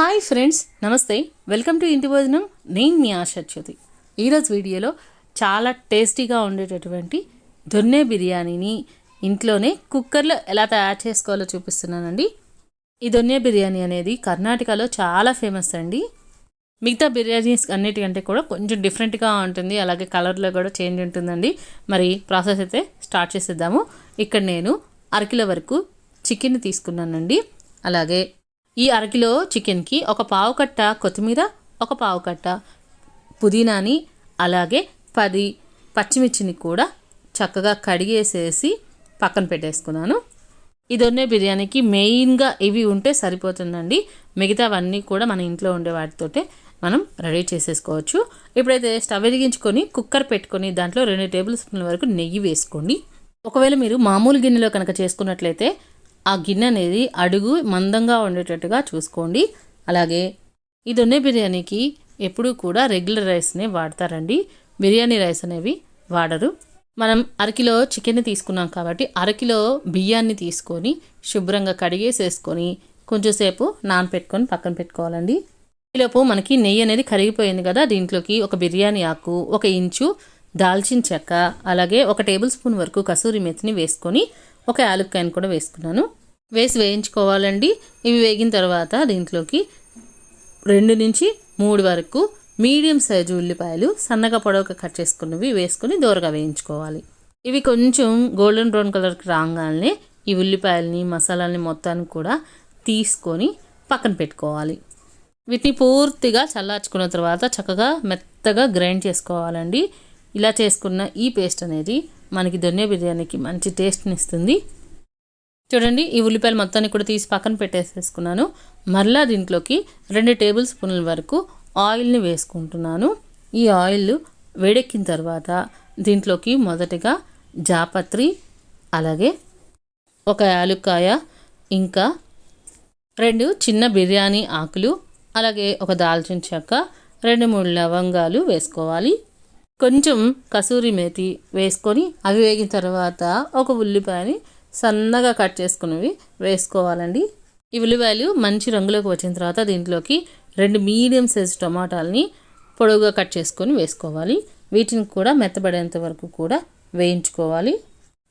Hi friends నమస్తే. Welcome to ఇంటి భోజనం. నేను మీ ఆశచ్యుతి ఈరోజు వీడియోలో చాలా టేస్టీగా ఉండేటటువంటి దొన్నె బిర్యానీని ఇంట్లోనే కుక్కర్లో ఎలా తయారు చేసుకోవాలో చూపిస్తున్నానండి. ఈ దొన్నె బిర్యానీ అనేది కర్ణాటకలో చాలా ఫేమస్ అండి. మిగతా బిర్యానీస్ అన్నిటికంటే కూడా కొంచెం డిఫరెంట్గా ఉంటుంది. అలాగే కలర్లో కూడా చేంజ్ ఉంటుందండి. మరి ప్రాసెస్ అయితే స్టార్ట్ చేసేద్దాము. ఇక్కడ నేను అరకిలో వరకు చికెన్ తీసుకున్నానండి. అలాగే ఈ అరకిలో చికెన్కి ఒక పావు కట్ట కొత్తిమీర ఒక పావు కట్ట పుదీనాని అలాగే పది పచ్చిమిర్చిని కూడా చక్కగా కడిగేసేసి పక్కన పెట్టేసుకున్నాను. ఇదొన్నే దొన్నే బిర్యానీకి మెయిన్గా ఇవి ఉంటే సరిపోతుందండి. మిగతావన్నీ కూడా మన ఇంట్లో ఉండే వాటితోటే మనం రెడీ చేసేసుకోవచ్చు. ఇప్పుడైతే స్టవ్ వెలిగించుకొని కుక్కర్ పెట్టుకొని దాంట్లో రెండు టేబుల్ స్పూన్ల వరకు నెయ్యి వేసుకోండి. ఒకవేళ మీరు మామూలు గిన్నెలో కనుక చేసుకున్నట్లయితే ఆ గిన్నె అనేది అడుగు మందంగా ఉండేటట్టుగా చూసుకోండి. అలాగే ఈ దొన్నె బిర్యానీకి ఎప్పుడూ కూడా రెగ్యులర్ రైస్నే వాడతారండి. బిర్యానీ రైస్ అనేవి వాడరు. మనం అరకిలో చికెన్ తీసుకున్నాం కాబట్టి అరకిలో బియ్యాన్ని తీసుకొని శుభ్రంగా కడిగేసేసుకొని కొంచెంసేపు నానపెట్టుకొని పక్కన పెట్టుకోవాలండి. ఈలోపు మనకి నెయ్యి అనేది కరిగిపోయింది కదా దీంట్లోకి ఒక బిర్యానీ ఆకు ఒక ఇంచు దాల్చిన చెక్క అలాగే ఒక టేబుల్ స్పూన్ వరకు కసూరి మెత్తిని వేసుకొని ఒక యాలుక్కాయను కూడా వేసుకున్నాను. వేసి వేయించుకోవాలండి. ఇవి వేగిన తర్వాత దీంట్లోకి రెండు నుంచి మూడు వరకు మీడియం సైజు ఉల్లిపాయలు సన్నగా పొడవుగా కట్ చేసుకున్నవి వేసుకొని దూరగా వేయించుకోవాలి. ఇవి కొంచెం గోల్డెన్ బ్రౌన్ కలర్కి రాగానే ఈ ఉల్లిపాయలని మసాలాలని మొత్తాన్ని కూడా తీసుకొని పక్కన పెట్టుకోవాలి. వీటిని పూర్తిగా చల్లార్చుకున్న తర్వాత చక్కగా మెత్తగా గ్రైండ్ చేసుకోవాలండి. ఇలా చేసుకున్న ఈ పేస్ట్ అనేది మనకి దొన్నె బిర్యానీకి మంచి టేస్ట్ని ఇస్తుంది. చూడండి ఈ ఉల్లిపాయలు మొత్తాన్ని కూడా తీసి పక్కన పెట్టేసేసుకున్నాను. మరలా దీంట్లోకి రెండు టేబుల్ స్పూన్ల వరకు ఆయిల్ని వేసుకుంటున్నాను. ఈ ఆయిల్ వేడెక్కిన తర్వాత దీంట్లోకి మొదటగా జాపత్రి అలాగే ఒక యాలుక్కాయ ఇంకా రెండు చిన్న బిర్యానీ ఆకులు అలాగే ఒక దాల్చిన చెక్క రెండు మూడు లవంగాలు వేసుకోవాలి. కొంచెం కసూరి మేతి వేసుకొని అవి వేగిన తర్వాత ఒక ఉల్లిపాయని సన్నగా కట్ చేసుకున్నవి వేసుకోవాలండి. ఈ ఉల్లిపాయలు మంచి రంగులోకి వచ్చిన తర్వాత దీంట్లోకి రెండు మీడియం సైజ్ టమాటాలని పొడవుగా కట్ చేసుకొని వేసుకోవాలి. వీటిని కూడా మెత్తబడేంత వరకు కూడా వేయించుకోవాలి.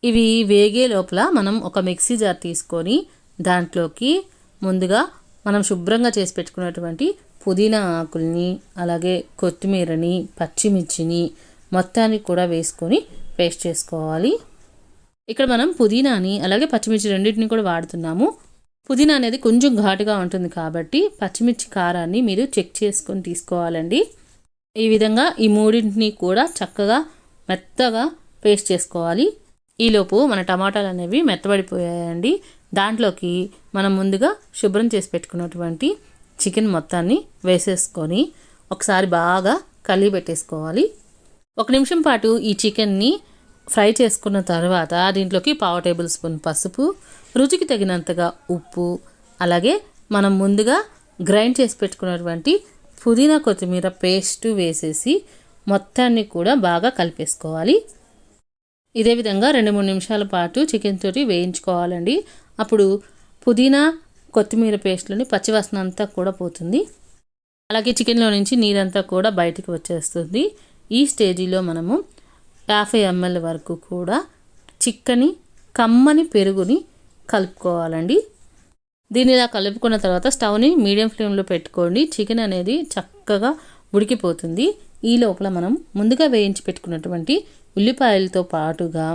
ఇవి వేగే లోపల మనం ఒక మిక్సీ జార్ తీసుకొని దాంట్లోకి ముందుగా మనం శుభ్రంగా చేసి పెట్టుకున్నటువంటి పుదీనా ఆకుల్ని అలాగే కొత్తిమీరని పచ్చిమిర్చిని మొత్తాన్ని కూడా వేసుకొని పేస్ట్ చేసుకోవాలి. ఇక్కడ మనం పుదీనాని అలాగే పచ్చిమిర్చి రెండింటిని కూడా వాడుతున్నాము. పుదీనా అనేది కొంచెం ఘాటుగా ఉంటుంది కాబట్టి పచ్చిమిర్చి కారాన్ని మీరు చెక్ చేసుకొని తీసుకోవాలండి. ఈ విధంగా ఈ మూడింటిని కూడా చక్కగా మెత్తగా పేస్ట్ చేసుకోవాలి. ఈలోపు మన టమాటాలు అనేవి మెత్తబడిపోయాయండి. దాంట్లోకి మనం ముందుగా శుభ్రం చేసి పెట్టుకున్నటువంటి చికెన్ మొత్తాన్ని వేసేసుకొని ఒకసారి బాగా కలిగి పెట్టేసుకోవాలి. ఒక నిమిషం పాటు ఈ చికెన్ని ఫ్రై చేసుకున్న తర్వాత దీంట్లోకి పావు టేబుల్ స్పూన్ పసుపు రుచికి తగినంతగా ఉప్పు అలాగే మనం ముందుగా గ్రైండ్ చేసి పెట్టుకున్నటువంటి పుదీనా కొత్తిమీర పేస్ట్ వేసేసి మొత్తాన్ని కూడా బాగా కలిపేసుకోవాలి. ఇదే విధంగా రెండు మూడు నిమిషాల పాటు చికెన్ తోటి వేయించుకోవాలండి. అప్పుడు పుదీనా కొత్తిమీర పేస్ట్లోని పచ్చివాసన అంతా కూడా పోతుంది. అలాగే చికెన్లో నుంచి నీరంతా కూడా బయటికి వచ్చేస్తుంది. ఈ స్టేజీలో మనము యాభై ఎంఎల్ వరకు కూడా చిక్కని కమ్మని పెరుగుని కలుపుకోవాలండి. దీన్ని ఇలా కలుపుకున్న తర్వాత స్టవ్ని మీడియం ఫ్లేమ్లో పెట్టుకోండి. చికెన్ అనేది చక్కగా ఉడికిపోతుంది. ఈ లోపల మనం ముందుగా వేయించి పెట్టుకున్నటువంటి ఉల్లిపాయలతో పాటుగా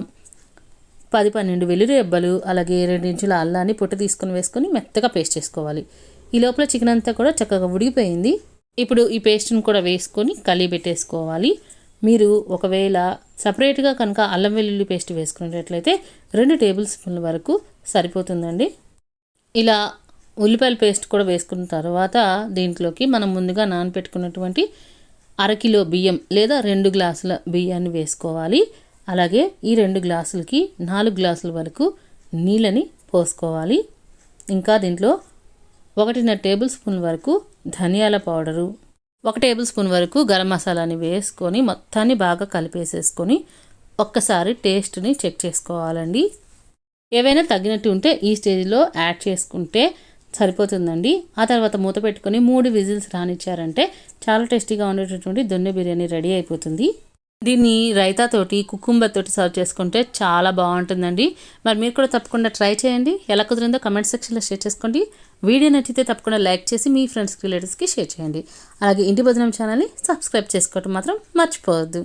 పది పన్నెండు వెల్లుల్లి రెబ్బలు అలాగే రెండు ఇంచుల అల్లాన్ని పొట్టు తీసుకొని వేసుకొని మెత్తగా పేస్ట్ చేసుకోవాలి. ఈ లోపల చికెన్ అంతా కూడా చక్కగా ఉడికిపోయింది. ఇప్పుడు ఈ పేస్ట్ని కూడా వేసుకొని కలిపి పెట్టేసుకోవాలి మీరు ఒకవేళ సపరేట్గా కనుక అల్లం వెల్లుల్లి పేస్ట్ వేసుకునేటట్లయితే రెండు టేబుల్ స్పూన్ల వరకు సరిపోతుందండి. ఇలా ఉల్లిపాయల పేస్ట్ కూడా వేసుకున్న తర్వాత దీంట్లోకి మనం ముందుగా నానపెట్టుకున్నటువంటి అరకిలో బియ్యం లేదా రెండు గ్లాసుల బియ్యాన్ని వేసుకోవాలి. అలాగే ఈ రెండు గ్లాసులకి నాలుగు గ్లాసుల వరకు నీళ్ళని పోసుకోవాలి. ఇంకా దీంట్లో ఒకటిన్నర టేబుల్ స్పూన్ వరకు ధనియాల పౌడరు ఒక టేబుల్ స్పూన్ వరకు గరం మసాలాని వేసుకొని మొత్తాన్ని బాగా కలిపేసేసుకొని ఒక్కసారి టేస్ట్ని చెక్ చేసుకోవాలండి. ఏవైనా తగ్గినట్టు ఉంటే ఈ స్టేజ్లో యాడ్ చేసుకుంటే సరిపోతుందండి. ఆ తర్వాత మూత పెట్టుకొని మూడు విజిల్స్ రానిచ్చారంటే చాలా టేస్టీగా ఉండేటటువంటి దొన్నె బిర్యానీ రెడీ అయిపోతుంది. దీన్ని రైతాతోటి కుకుంబతోటి సర్వ్ చేసుకుంటే చాలా బాగుంటుందండి. మరి మీరు కూడా తప్పకుండా ట్రై చేయండి. ఎలా కుదిరిందో కమెంట్ సెక్షన్లో షేర్ చేసుకోండి. వీడియో నచ్చితే తప్పకుండా లైక్ చేసి మీ ఫ్రెండ్స్కి రిలేటివ్స్కి షేర్ చేయండి. అలాగే ఇంటి భోజనం ఛానల్ని సబ్స్క్రైబ్ చేసుకోవటం మాత్రం మర్చిపోవద్దు.